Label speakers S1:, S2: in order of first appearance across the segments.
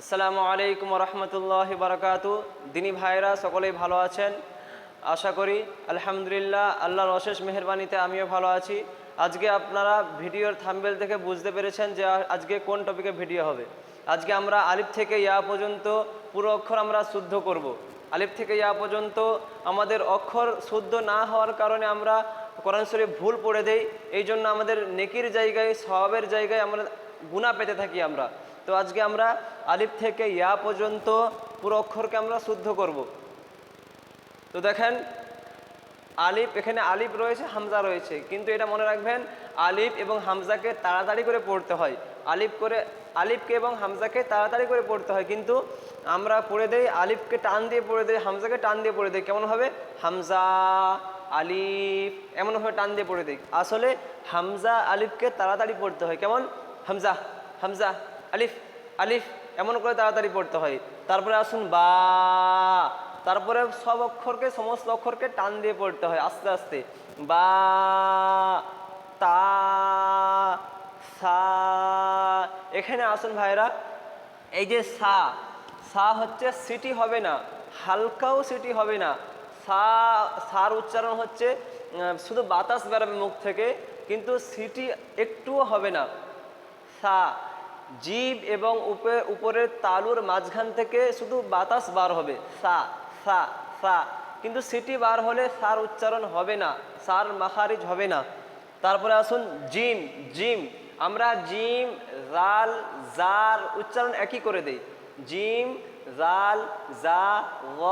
S1: আসসালামু আলাইকুম রহমতুল্লাহ বারকাতু। দিনী ভাইরা সকলেই ভালো আছেন? আশা করি, আলহামদুলিল্লাহ, আল্লাহর অশেষ মেহরবানিতে আমিও ভালো আছি। আজকে আপনারা ভিডিওর থাম্বেল থেকে বুঝতে পেরেছেন যে আজকে কোন টপিকে ভিডিও হবে। আজকে আমরা আলিফ থেকে ইয়া পর্যন্ত পুরো অক্ষর আমরা শুদ্ধ করব। আলিফ থেকে ইয়া পর্যন্ত আমাদের অক্ষর শুদ্ধ না হওয়ার কারণে আমরা কোরআন শরীফ ভুল পড়ে দেই। এই জন্য আমাদের নেকির জায়গায় সবের জায়গায় আমরা গুণা পেতে থাকি আমরা। তো আজকে আমরা আলিফ থেকে ইয়া পর্যন্ত পুরো অক্ষরকে আমরা শুদ্ধ করব। তো দেখেন, আলিফ, এখানে আলিফ রয়েছে, হামজা রয়েছে। কিন্তু এটা মনে রাখবেন, আলিফ এবং হামজাকে তাড়াতাড়ি করে পড়তে হয়। আলিফ করে, আলিফকে এবং হামজাকে তাড়াতাড়ি করে পড়তে হয়। কিন্তু আমরা পড়ে দেই, আলিফকে টান দিয়ে পড়ে দেই, হামজাকে টান দিয়ে পড়ে দেই। কেমন হবে? হামজা, আলিফ, এমনভাবে টান দিয়ে পড়ে দেই। আসলে হামজা, আলিফকে তাড়াতাড়ি পড়তে হয়। কেমন? হামজা হামজা। আলিফ আলিফ, এমন করে তাড়াতাড়ি পড়তে হয়। তারপরে আসুন বা। তারপরে সব অক্ষরকে, সমস্ত অক্ষরকে টান দিয়ে পড়তে হয়, আস্তে আস্তে। বা, তা, সা, এখানে আসুন ভাইরা এই যে সা সা হচ্ছে সিটি হবে না, হালকাও সিটি হবে না। সা, সার উচ্চারণ হচ্ছে শুধু বাতাস বেরোবে মুখ থেকে, কিন্তু সিটি একটুও হবে না। সা জীব এবং উপরে উপরের তালুর মাঝখান থেকে শুধু বাতাস বার হবে। সা সা সা। কিন্তু সিটি বার হলে সার উচ্চারণ হবে না, সার মাখারিজ হবে না। তারপরে আসুন, জিম জিম। আমরা জিম, রাল, জার উচ্চারণ একই করে দেই। জিম, রাল, জা, গ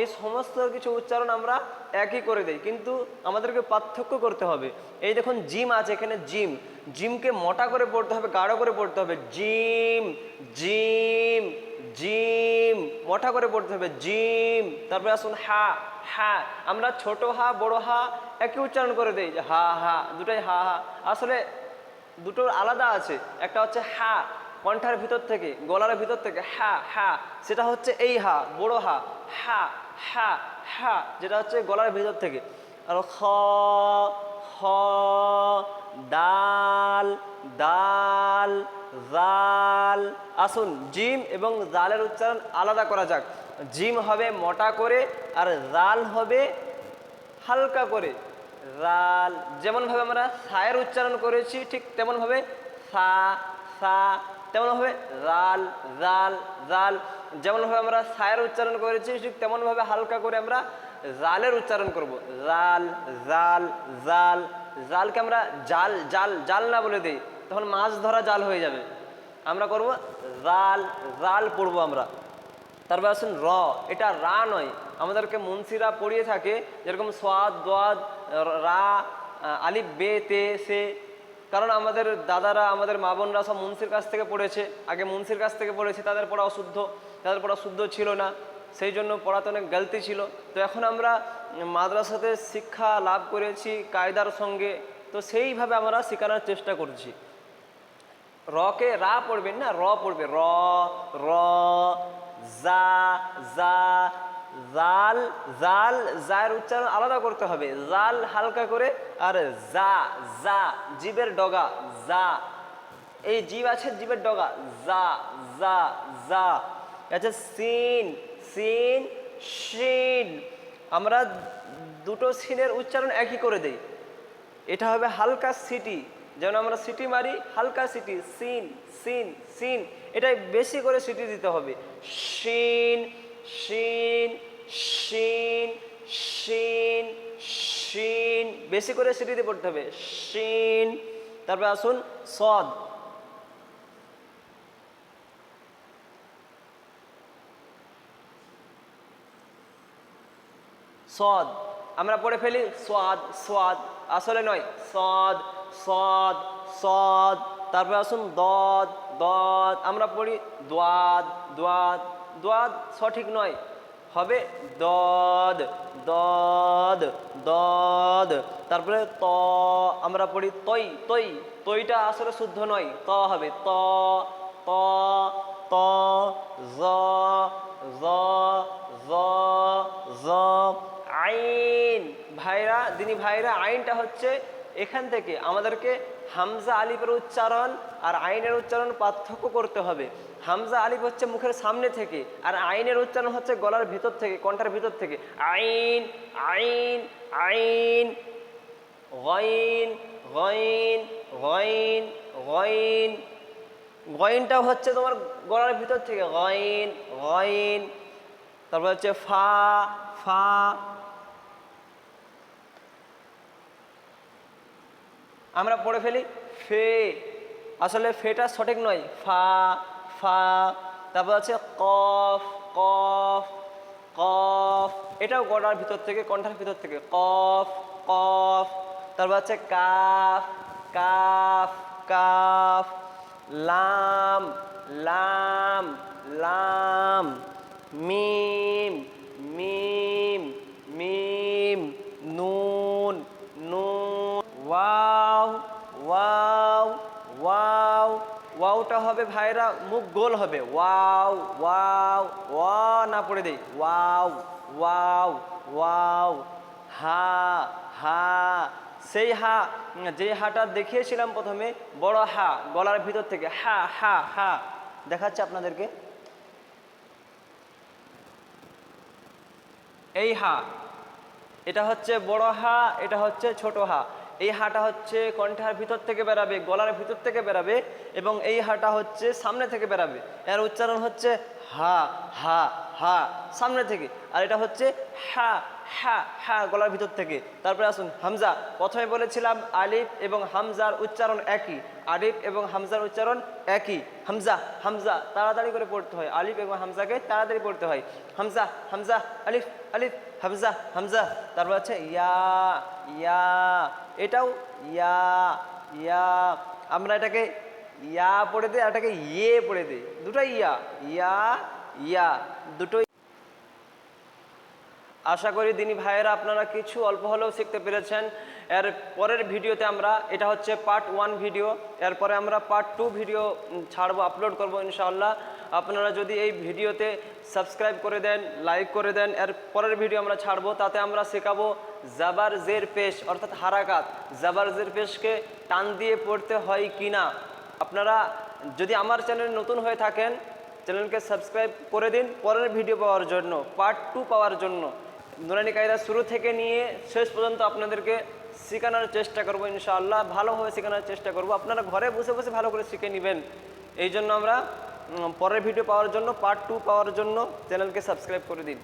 S1: এই সমস্ত কিছু উচ্চারণ আমরা একই করে দেই, কিন্তু আমাদেরকে পার্থক্য করতে হবে। এই দেখুন, জিম আছে এখানে, জিম। জিমকে মোটা করে পড়তে হবে, গাঢ় করে পড়তে হবে। জিম জিম জিম। মোটা করে পড়তে হবে, জিম। তারপরে আসুন, হা হা। আমরা ছোট হা, বড় হা একই উচ্চারণ করে দেই, যে হা হা, দুটাই হা হা। আসলে দুটোর আলাদা আছে। একটা হচ্ছে হা, কণ্ঠার ভিতর থেকে, গলার ভিতর থেকে হা হা। সেটা হচ্ছে এই হা, বড় হা হা। হা হা, যেটা হচ্ছে গলার ভিতর থেকে। আর খ খ ডাল দাল, জাল। আসুন, জিম এবং জালের উচ্চারণ আলাদা করা যাক। জিম হবে মোটা করে আর জাল হবে হালকা করে। রাল যেমনভাবে আমরা সায়ের উচ্চারণ করেছি, ঠিক তেমনভাবে সা সা তেমনভাবে রাল রাল রাল যেমনভাবে আমরা সায়ের উচ্চারণ করেছি, ঠিক তেমনভাবে হালকা করে আমরা জালের উচ্চারণ করব। রাল জাল জাল জালকে আমরা জাল জাল জাল না বলে দিই, তখন মাছ ধরা জাল হয়ে যাবে। আমরা করব জাল জাল পড়ব আমরা। তারপর আসুন র, এটা রা নয়, আমাদেরকে মুন্সিরা পড়িয়ে থাকে, যেরকম সোয়াদ, দোয়াদ, রা আলিফ, বে, তে, সে কারণ আমাদের দাদারা, আমাদের মা বোনরা সব মুন্সির কাছ থেকে পড়েছে। আগে মুন্সির কাছ থেকে পড়েছে, তাদের পড়া অশুদ্ধ। তাদের পড়া শুদ্ধ ছিল না। সেই জন্য পড়াতে অনেক গলতি ছিল। তো এখন আমরা মাদ্রাসাতে শিক্ষা লাভ করেছি কায়দার সঙ্গে। তো সেইভাবে আমরা শেখানোর চেষ্টা করছি। রকে রা পড়বেন না? র পড়বে। র র জা জা জাল জাল, জায়ের উচ্চারণ আলাদা করতে হবে। জাল হালকা করে, আর জা জা, জীবের ডগা, জা। এই জীব আছে, জীবের ডগা। জা জা জা। আছে সিন সিন, শিন। আমরা দুটো সিনের উচ্চারণ একই করে দেই। এটা হবে হালকা সিটি। যেমন আমরা সিটি মারি, হালকা সিটি, সিন সিন সিন। এটা বেশি করে সিটি দিতে হবে। শিন শিন শিন শিন শিন। বেশি করে সিটি দিয়ে পড়তে হবে। শিন। তারপরে আসুন, সদ। সদ। আমরা পড়ে ফেলি সোয়াদ সোয়াদ আসলে নয়, সদ সদ সদ। তারপরে আসুন, দদ দদ। আমরা পড়ি, দোয়াদ দোয়াদ। দোয়াদ সঠিক নয়। হবে দদ দদ দদ। তারপরে ত, আমরা পড়ি তৈ তৈ। তৈটা আসলে শুদ্ধ নয়, ত হবে ত ত ত, জ জ জ জ, আইন। ভাইরা দিনী ভাইরা, আইনটা হচ্ছে এখান থেকে আমাদেরকে হামজা আলিফের উচ্চারণ আর আইনের উচ্চারণ পার্থক্য করতে হবে। হামজা আলিফ হচ্ছে মুখের সামনে থেকে আর আইনের উচ্চারণ হচ্ছে গলার ভিতর থেকে, কণ্ঠার ভিতর থেকে। আইন আইন আইন, গইন গইন গইন গইন। গইনটা হচ্ছে তোমার গলার ভিতর থেকে। গইন গইন। তারপর হচ্ছে ফা ফা আমরা পড়ে ফেলি ফে। আসলে ফেটা সঠিক নয়। ফা ফা, তারপর আছে কফ কফ কফ। এটাও গলার ভিতর থেকে, কণ্ঠার ভিতর থেকে। কফ কফ। তারপর আছে কাফ কাফ কাফ। লাম লাম লাম। মিম মিম মিম। ভাইরা মুখ গোল হবে। ওয়াও ওয়াও, ওয়া না পড়ে দেই। ওয়াও ওয়াও ওয়াও, হা হা। সেই হা, যে হাটা দেখিয়েছিলাম প্রথমে, বড় হা, গলার ভিতর থেকে, হা হা হা। দেখাচ্ছে আপনাদেরকে। এই হা, এটা হচ্ছে বড় হা, এটা হচ্ছে ছোট হা। এই হাটা হচ্ছে কণ্ঠার ভিতর থেকে বেরাবে, গলার ভিতর থেকে বেরাবে এবং এই হাটা হচ্ছে সামনে থেকে বেরাবে। এর উচ্চারণ হচ্ছে হা হা হা, সামনে থেকে। আর এটা হচ্ছে হা হা হা, গলার ভিতর থেকে। তারপরে আসুন, হামজা, প্রথমে বলেছিলাম আলিফ এবং হামজার উচ্চারণ একই। আলিফ এবং হামজার উচ্চারণ একই। হামজা হামজা, তাড়াতাড়ি করে পড়তে হয়। আলিফ এবং হামজাকে তাড়াতাড়ি পড়তে হয়। হামজা হামজা, আলিফ আলিফ। হামজা হামজা, তারপর আছে ইয়া ইয়া, এটাও ইয়া ইয়া, আমরা এটাকে ইয়া পড়ে দিই আর এটাকে ইয়ে পড়ে দিই। দুটোই ইয়া ইয়া ইয়া, দুটোই। আশা করি দিনী ভাইয়েরা আপনারা কিছু অল্প হলেও শিখতে পেরেছেন। এর পরের ভিডিওতে আমরা, এটা হচ্ছে পার্ট ওয়ান ভিডিও এরপরে আমরা পার্ট টু ভিডিও ছাড়বো আপলোড করব ইনশাআল্লাহ। আপনারা যদি এই ভিডিওতে সাবস্ক্রাইব করে দেন, লাইক করে দেন, এর পরের ভিডিও আমরা ছাড়বো, তাতে আমরা শেখাবো জাবার জের পেশ, অর্থাৎ হারাকাত। জাবার জের পেশকে টান দিয়ে পড়তে হয় কি না? আপনারা যদি আমার চ্যানেল নতুন হয়ে থাকেন, চ্যানেলকে সাবস্ক্রাইব করে দিন পরের ভিডিও পাওয়ার জন্য পার্ট টু পাওয়ার জন্য। নুরানি কায়দা শুরু থেকে নিয়ে শেষ পর্যন্ত আপনাদেরকে শেখানোর চেষ্টা করব ইনশাআল্লাহ ভালোভাবে শেখানোর চেষ্টা করব। আপনারা ঘরে বসে বসে ভালো করে শিখে নেবেন। এই জন্য আমরা পরের ভিডিও পাওয়ার জন্য পার্ট টু পাওয়ার জন্য চ্যানেলকে সাবস্ক্রাইব করে দিন।